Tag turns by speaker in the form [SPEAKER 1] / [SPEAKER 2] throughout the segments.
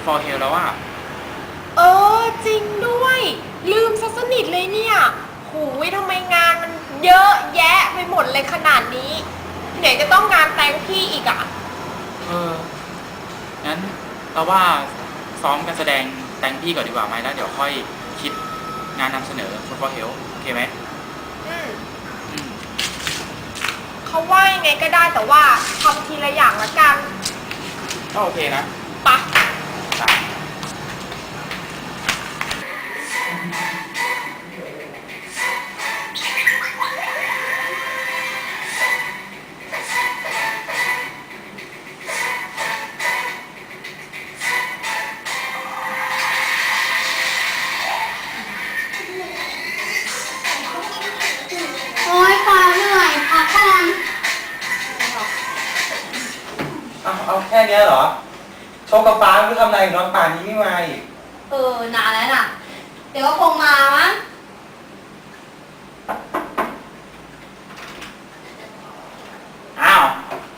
[SPEAKER 1] งาน Food for Hell แล้วอะ
[SPEAKER 2] เออ จริงด้วย ลืมซะสนิทเลยเนี่ยหูยทำไมงานมันเยอะแยะไปหมดเลยขนาดนี้ไหนจะต้องงานแต่งพี่อีกอะ
[SPEAKER 1] เออ งั้นเราว่าซ้อมการแสดงแตงพี่ก่อนดีกว่าไหมแล้วเดี๋ยวค่อยคิดงานนำเสนอ Food for Hell โอเคไหม
[SPEAKER 2] อืม
[SPEAKER 1] อืม
[SPEAKER 2] เขาว่ายังไงก็ได้แต่ว่าทำทีละอย่างละกัน
[SPEAKER 1] ก็โอเคนะ
[SPEAKER 2] ไปะ
[SPEAKER 1] ตาม
[SPEAKER 3] โอ้ยฟ้าเหนื่อยพักกัน
[SPEAKER 4] เอาเอาแค่เนี้ยเหรอ โชว์กับฟ้าไม่รู้ทำอะไรอยู่นอนป่านนี้ไม่มาอีก
[SPEAKER 3] เออนานแล้วน่ะ เดี๋ยวก็คงมามั้ง
[SPEAKER 1] อ้าว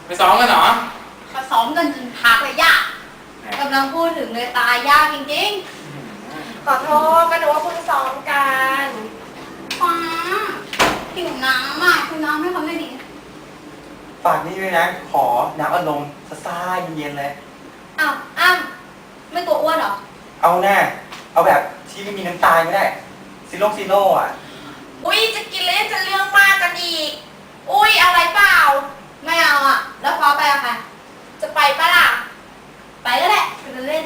[SPEAKER 1] ไปซ้อมกันเหรอ
[SPEAKER 3] เขาซ้อมกันจนพักเลยยากกำลังพูดถึงเลยตายยากจริง
[SPEAKER 2] ขอโทษก็นึกว่าเพิ่งซ้อมกัน
[SPEAKER 3] ๆฟ้าหิวน้ำอะคุณน้ำให้เขาไม่อยดี
[SPEAKER 4] ฝากนี่ด้วยนะ ขอน้ำอารมณ์ซ่าๆเย็นๆเลย
[SPEAKER 3] อ้าวอ้าวไม่ตัวอ้วนเหรอ
[SPEAKER 4] เอาแน่ เอาแบบที่ไม่มีน้ำตาลก็ได้ซีโร่ซีโร่อะ
[SPEAKER 2] อุ้ยจะกินแล้วยังจะเรื่องมากกันอีก อุ้ยอะไรเปล่า
[SPEAKER 3] ไม่เอาอะ แล้วฟ้าไปอะค่ะ
[SPEAKER 2] จะไปปะล่ะ
[SPEAKER 3] ไปก็ได้ไปเล่น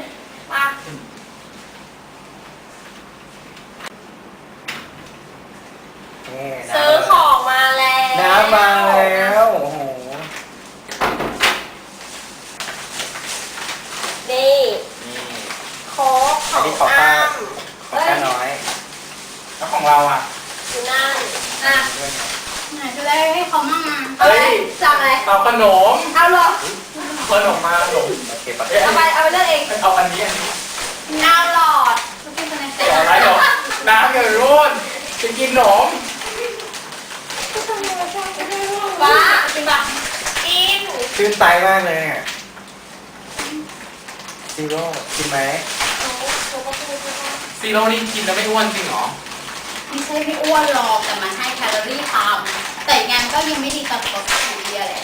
[SPEAKER 2] มา
[SPEAKER 4] นี่น้ำ
[SPEAKER 2] ซื้อของมาแล้ว
[SPEAKER 4] น้ำมาแล้ว โอ้โห
[SPEAKER 2] นี่
[SPEAKER 4] นี่
[SPEAKER 2] โค้กข
[SPEAKER 4] อั
[SPEAKER 2] อน ง
[SPEAKER 4] นี้ขอ
[SPEAKER 2] อ้
[SPEAKER 4] ป้าำ ขอป้าน้อย
[SPEAKER 1] แล้วของ เราอะ
[SPEAKER 2] อยู่นั่น
[SPEAKER 3] อะไหนจะได้ให้เขามั่งอะ
[SPEAKER 1] เฮ้ย
[SPEAKER 3] สั่งอะไร
[SPEAKER 1] เอาขนม
[SPEAKER 3] เอาเหรอ
[SPEAKER 1] ขนมมาขนม
[SPEAKER 4] โอเคปะ
[SPEAKER 3] เอาไปเอาไปเลือกเอง
[SPEAKER 1] เอาอันนี้อันนี้
[SPEAKER 2] น้ำหลอด
[SPEAKER 3] ลูกพี่คนไหน
[SPEAKER 1] เดี๋ยวอะไรหรอกน้ำอย่างรุ่นจะกินขนม
[SPEAKER 3] ฟ้าจริงป่ะ
[SPEAKER 2] กิน
[SPEAKER 4] ชื่นใจมากเลยเนี่ยซีโร่กินไหม
[SPEAKER 1] ซีโร่นี่กินแล้วไม่อ้วนจริงเหรอ
[SPEAKER 3] ไม่ใช่ไม่อ้วนหรอกแต่มันให้แคลอรี่ต่ำแต่งานก็ยังไม่ดีต่อสุขภาพอยู่ดีอะแหละ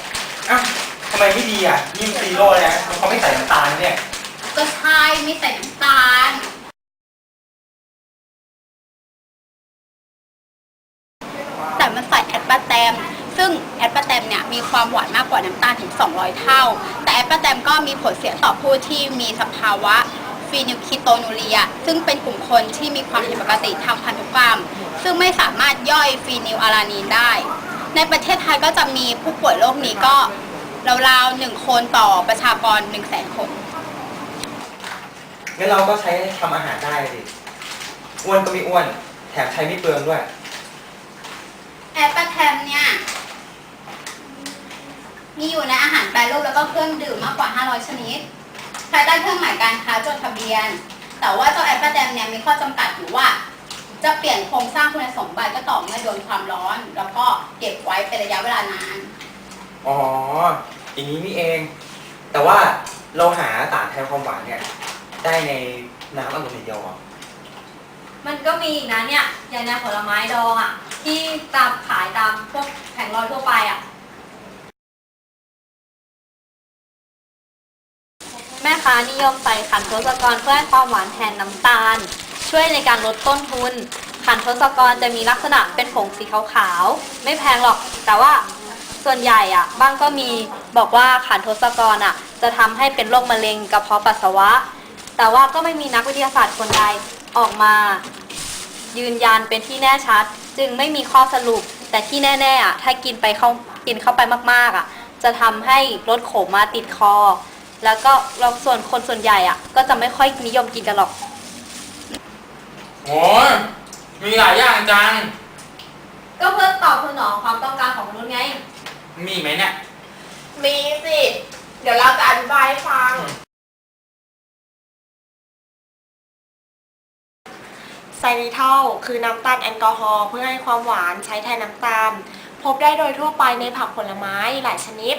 [SPEAKER 4] อ้าวทำไมไม่ดีอะยิ่งซีโร่เลยนะเขาไม่ใส่น้ำตาลเนี่ย
[SPEAKER 3] ก็ใช่ไม่ใส่น้ำตาลแต่มันใส่แอดปาแตม ซึ่งแอดปาแตมเนี่ยมีความหวานมากกว่าน้ำตาลถึง 200 เท่า แต่แอดปาแตมก็มีผลเสียต่อผู้ที่มีสภาวะฟีนิลคีโตนูเรีย ซึ่งเป็นกลุ่มคนที่มีความผิดปกติทางพันธุกรรม ซึ่งไม่สามารถย่อยฟีนิลอาลานีนได้ ในประเทศไทยก็จะมีผู้ป่วยโรคนี้ก็ราวๆหนึ่งคนต่อประชากร1 0 0 0 0แสนคน
[SPEAKER 4] งั้นเราก็ใช้ทำอาหารได้สิอ้วนก็ไม่อ้วน แถมใช้ไม่เปลืองด้วย
[SPEAKER 3] แอปเปิลแทมเนี่ย มีอยู่ในอาหารแปรรูปแล้วก็เครื่องดื่มมากกว่า 500 ชนิดภายใต้เครื่องหมายการค้าจดทะเบียน แต่ว่าเจ้าแอปเปิลแทมเนี่ยมีข้อจำกัดอยู่ว่า จะเปลี่ยนโครงสร้างคุณสมบัติก็ต่อเมื่อโดนความร้อน แล้วก็เก็บไว้เป็นระยะเวลานาน
[SPEAKER 4] อ๋อ อย่างนี้นี่เอง แต่ว่าเราหาสารแทนความหวานเนี่ย ได้ในน้ำอารมณ์เดียวเหรอะ
[SPEAKER 5] มันก็มีอีกนะเนี่ยอย่างในผลไม้ดองอะ ที่ตามขายตามพวกแผงลอยทั่วไปอะ แม่ค้านิยมใส่ขันทศกรเพื่อให้ความหวานแทนน้ำตาล ช่วยในการลดต้นทุนขันทศกรจะมีลักษณะเป็นผงสีขาวๆ ไม่แพงหรอก แต่ว่าส่วนใหญ่อะบ้างก็มีบอกว่าขันทศกรอะจะทำให้เป็นโรคมะเร็งกระเพาะปัสสาวะ แต่ว่าก็ไม่มีนักวิทยาศาสตร์คนใดออกมา ยืนยันเป็นที่แน่ชัด จึงไม่มีข้อสรุป แต่ที่แน่ๆอะถ้ากินไปเข้ากินเข้าไปมากๆอะจะทำให้ลดโขมมาติดคอ แล้วก็เราส่วนคนส่วนใหญ่อะก็จะไม่ค่อยนิยมกินกันหรอก
[SPEAKER 1] โอ้ยมีหลายอย่างจัง
[SPEAKER 5] ก็เพื่อตอบสนองความต้องการของมนุษย์ไง
[SPEAKER 1] มีไหมเนี่ย
[SPEAKER 2] มีสิ เดี๋ยวเราจะอธิบายให้ฟัง ไซริทอลคือน้ำตาลแอลกอฮอล์เพื่อให้ความหวานใช้แทนน้ำตาล พบได้โดยทั่วไปในผักผลไม้หลายชนิด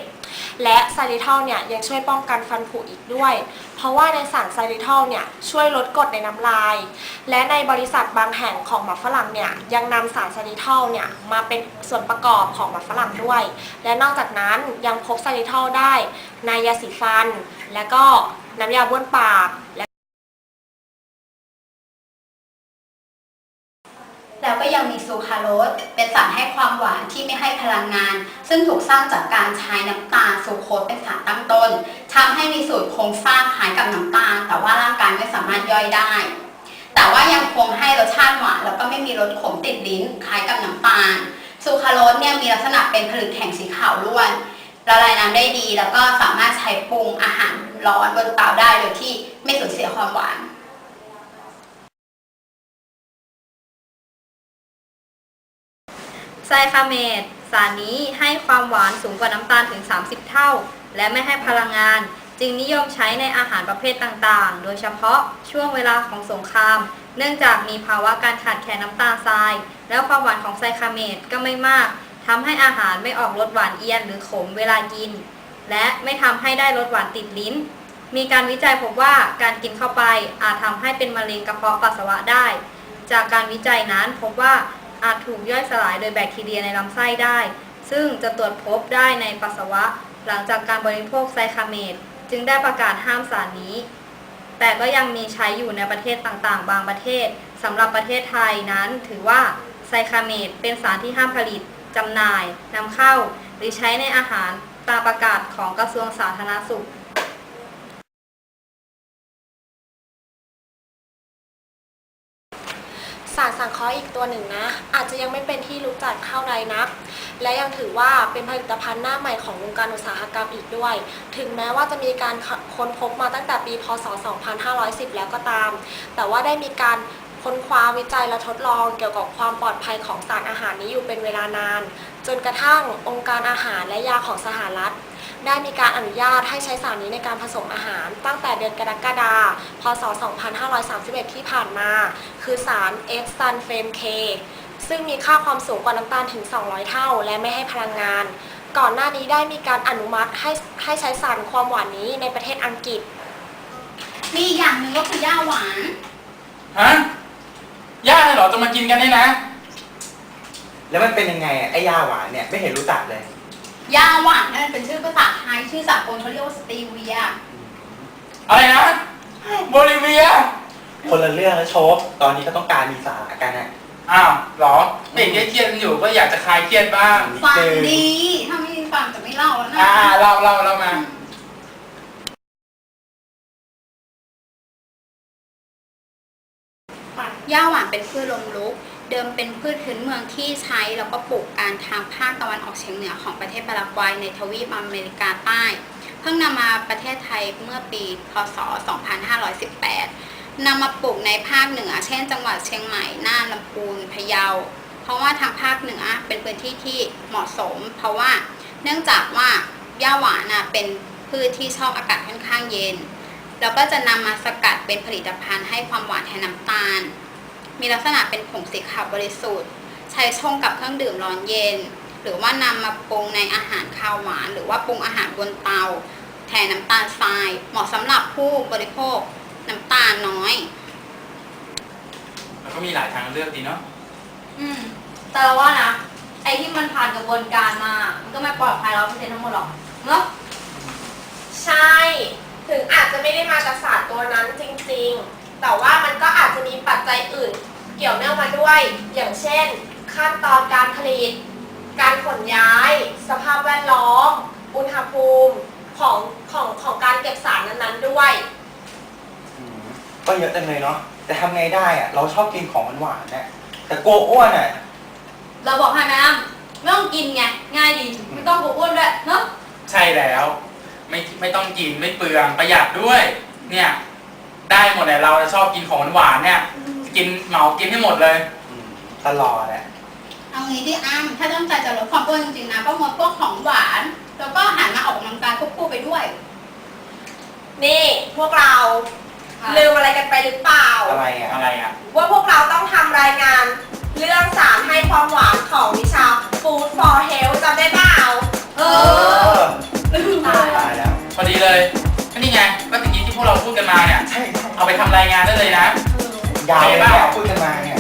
[SPEAKER 2] และไซริทอลเนี่ยยังช่วยป้องกันฟันผุอีกด้วย เพราะว่าในสารไซริทอลเนี่ยช่วยลดกรดในน้ำลาย และในบริษัทบางแห่งของหมาฝรั่งเนี่ยยังนำสารไซริทอลเนี่ยมาเป็นส่วนประกอบของหมาฝรั่งด้วย และนอกจากนั้นยังพบไซริทอลได้ในยาสีฟัน และก็น้ำยาบ้วนปาก
[SPEAKER 3] ก็ยังมีซูคราโรสเป็นสารให้ความหวานที่ไม่ให้พลังงาน ซึ่งถูกสร้างจากการใช้น้ำตาลซูโคสเป็นสารตั้งต้นทำให้มีสูตรโครงสร้างคล้ายกับน้ำตาล แต่ว่าร่างกายไม่สามารถย่อยได้ แต่ว่ายังคงให้รสชาติหวานแล้วก็ไม่มีรสขมติดลิ้นคล้ายกับน้ำตาลซูคราโรสเนี่ยมีลักษณะเป็นผลึกแข็งสีขาวล้วนละลายน้ำได้ดี แล้วก็สามารถใช้ปรุงอาหารร้อนบนเตาได้โดยที่ไม่สูญเสียความหวาน
[SPEAKER 5] ไซคาเมตสารนี้ให้ความหวานสูงกว่าน้ำตาลถึง 30 เท่า และไม่ให้พลังงาน จึงนิยมใช้ในอาหารประเภทต่างๆ โดยเฉพาะช่วงเวลาของสงคราม เนื่องจากมีภาวะการขาดแคลนน้ำตาลทราย แล้วความหวานของไซคาเมตก็ไม่มากทำให้อาหารไม่ออกรสหวานเอียนหรือขมเวลากิน และไม่ทำให้ได้รสหวานติดลิ้น มีการวิจัยพบว่าการกินเข้าไปอาจทำให้เป็นมะเร็งกระเพาะปัสสาวะได้ จากการวิจัยนั้นพบว่า อาจถูกย่อยสลายโดยแบคทีเรียในลำไส้ได้ ซึ่งจะตรวจพบได้ในปัสสาวะ หลังจากการบริโภคไซคาเมตจึงได้ประกาศห้ามสารนี้ แต่ก็ยังมีใช้อยู่ในประเทศต่างๆ บางประเทศสำหรับประเทศไทยนั้น ถือว่าไซคาเมตเป็นสารที่ห้ามผลิตจำหน่ายนำเข้า หรือใช้ในอาหารตามประกาศของกระทรวงสาธารณสุข
[SPEAKER 2] สารสังเคราะห์อีกตัวหนึ่งนะ อาจจะยังไม่เป็นที่รู้จักเท่าใดนัก และยังถือว่าเป็นผลิตภัณฑ์หน้าใหม่ของวงการอุตสาหกรรมอีกด้วย ถึงแม้ว่าจะมีการค้นพบมาตั้งแต่ปี พศ 2510 แล้วก็ตาม แต่ว่าได้มีการค้นคว้าวิจัยและทดลองเกี่ยวกับความปลอดภัยของสารอาหารนี้อยู่เป็นเวลานาน จนกระทั่งองค์การอาหารและยาของสหรัฐ ได้มีการอนุญาตให้ใช้สารนี้ในการผสมอาหาร ตั้งแต่เดือนกรกฎาคม พศ 2531 ที่ผ่านมา คือสารเอฟซันเฟมเคซึ่งมีค่าความสูงกว่าน้ำตาลถึง 200 เท่า และไม่ให้พลังงาน ก่อนหน้านี้ได้มีการอนุมัติให้ให้ใช้สารความหวานนี้ในประเทศอังกฤษ
[SPEAKER 3] มีอีกอย่างหนึ่งก็คือย่าหวาน
[SPEAKER 1] ฮะย่าเหรอจะมากินกันเนี่ยนะ
[SPEAKER 4] แล้วมันเป็นยังไงอะไอ้ยาหวานเนี่ยไม่เห็นรู้จักเลย
[SPEAKER 3] ย่าหวานนั่นเป็นชื่อภาษาไทยชื่อสากลเขาเรียกว่าสตีเวีย
[SPEAKER 1] อะไรนะโบลิเวีย
[SPEAKER 4] คนละเรื่องแล้วโชคตอนนี้ก็ต้องการมีสาระกันอะ
[SPEAKER 1] อ้าวเหรอเด็กเครียดๆกันอยู่ก็อยากจะคลายเครียดบ้าง
[SPEAKER 4] นิด
[SPEAKER 3] ฟัง
[SPEAKER 4] นึง
[SPEAKER 3] ดีถ้าไม่ฟังจะไม่เล่าแล้วนะ
[SPEAKER 1] อ่าเราเราเรามา
[SPEAKER 3] ย่าหวานเป็นพืชลมลุก เดิมเป็นพืชพื้นเมืองที่ใช้แล้วก็ปลูกการทางภาคตะวันออกเฉียงเหนือของประเทศปารากวัยในทวีปอเมริกาใต้ เพิ่งนำมาประเทศไทยเมื่อปีพศ 2518นำมาปลูกในภาคเหนือ เช่น จังหวัดเชียงใหม่น่านลำพูนพะเยา เพราะว่าทางภาคเหนือเป็นพื้นที่ที่เหมาะสม เพราะว่าเนื่องจากว่าย่าหวานเป็นพืชที่ชอบอากาศค่อนข้างเย็น แล้วก็จะนำมาสกัดเป็นผลิตภัณฑ์ให้ความหวานแทนน้ำตาล มีลักษณะเป็นผงสีขาวบริสุทธิ์ ใช้ชงกับเครื่องดื่มร้อนเย็น หรือว่านำมาปรุงในอาหารคาวหวาน หรือว่าปรุงอาหารบนเตา แทนน้ำตาลทราย เหมาะสำหรับผู้บริโภคน้ำตาลน้อย
[SPEAKER 1] แล้วก็มีหลายทางเลือกดีเนาะ
[SPEAKER 5] อืม แต่เราว่านะ ไอ้ที่มันผ่านกระบวนการมา มันก็ไม่ปลอดภัยร้อยเปอร์เซ็นต์ทั้งหมดหรอกเนาะ
[SPEAKER 2] ใช่ ถึงอาจจะไม่ได้มาจากสารตัวนั้นจริง ๆ แต่ว่ามันก็อาจจะมีปัจจัยอื่น เกี่ยวเนื่องมาด้วย อย่างเช่น ขั้นตอนการผลิต การขนย้าย สภาพแวดล้อม อุณหภูมิของของของการเก็บสารนั้นๆด้วย
[SPEAKER 4] อืมก็เยอะจังเลยเนาะแต่ทำไงได้อะเราชอบกินของหวานๆเนี่ยแต่กลัวอ้วนอะ
[SPEAKER 5] เราบอกให้แม่อ้ำไม่ต้องกินไง ง่ายดี ไม่ต้องกลัวอ้วนด้วยเนาะ
[SPEAKER 1] ใช่แล้ว ไม่ไม่ต้องกินไม่เปลืองประหยัดด้วย เนี่ย ได้หมดเลยเราชอบกินของหวานๆเนี่ย กินเหมากินให้หมดเลย
[SPEAKER 4] ตลอดแหละ
[SPEAKER 3] เอางี้ดิอ้ำถ้าต้องการจะลดความอ้วนจริงๆนะก็งดพวกของหวาน แล้วก็หันมาออกกำลังกายควบคู่ไปด้วย
[SPEAKER 2] นี่ พวกเราลืมอะไรกันไปหรือเปล่า
[SPEAKER 4] อะไรอะ
[SPEAKER 1] อะไรอะ
[SPEAKER 2] ว่าพวกเราต้องทำรายงาน เรื่องสารให้ความหวานของวิชา Food for Health จำได้เปล่า
[SPEAKER 5] เอ
[SPEAKER 4] อ ตายแล้ว
[SPEAKER 1] พอดีเลยนี่ไงก็ตะกี้ที่พวกเราพูดกันมาเนี่ยเอาไปทำรายงานได้เลยนะ
[SPEAKER 4] ยาวเลยคุยกันมาไง